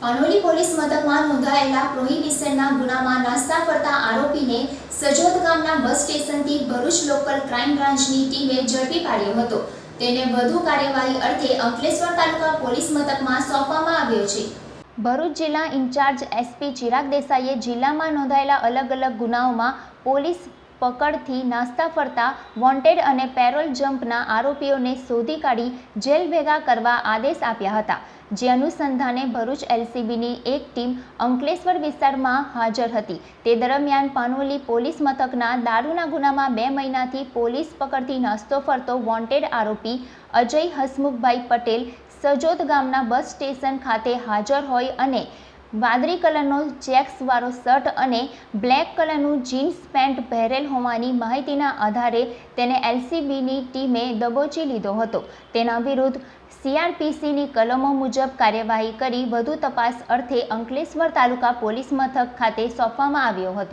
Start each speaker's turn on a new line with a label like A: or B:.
A: Panoli police મથકમાં નોંધાયેલા પ્રોહિબિશનના ગુનામાં નાસ્તા ફરતા આરોપીને સજોદ ગામના બસ સ્ટેશનથી ભરૂચ લોકલ ક્રાઇમ બ્રાન્ચની ટીમે ઝડપી પાડ્યો હતો. તેને વધુ કાર્યવાહી અર્થે અંકલેશ્વર તાલુકા પોલીસ મથકમાં સોંપવામાં આવ્યો છે. ભરૂચ જિલ્લા ઇન્ચાર્જ એસપી ચિરાગ દેસાઈએ જિલ્લામાં નોંધાયેલા અલગ અલગ ગુનાઓમાં પોલીસ પકડથી નાસ્તા ફરતા વોન્ટેડ અને પેરોલ જમ્પના આરોપીઓને શોધી કાઢી જેલ ભેગા કરવા આદેશ આપ્યા હતા, જે અનુસંધાને ભરૂચ એલસીબીની એક ટીમ અંકલેશ્વર વિસ્તારમાં હાજર હતી. તે દરમિયાન પાનોલી પોલીસ મથકના દારૂના ગુનામાં બે મહિનાથી પોલીસ પકડથી નાસ્તો ફરતો વોન્ટેડ આરોપી અજય હસમુખભાઈ પટેલ સજોદ ગામના બસ સ્ટેશન ખાતે હાજર હોય અને વાદળી કલરનો ચેક્સવાળો શર્ટ અને બ્લેક કલરનું જીન્સ પેન્ટ પહેરેલ હોવાની માહિતીના આધારે તેને એલસીબીની ટીમે દબોચી લીધો હતો. તેના વિરુદ્ધ સીઆરપીસીની કલમો મુજબ કાર્યવાહી કરી વધુ તપાસ અર્થે અંકલેશ્વર તાલુકા પોલીસ મથક ખાતે સોંપવામાં આવ્યો હતો.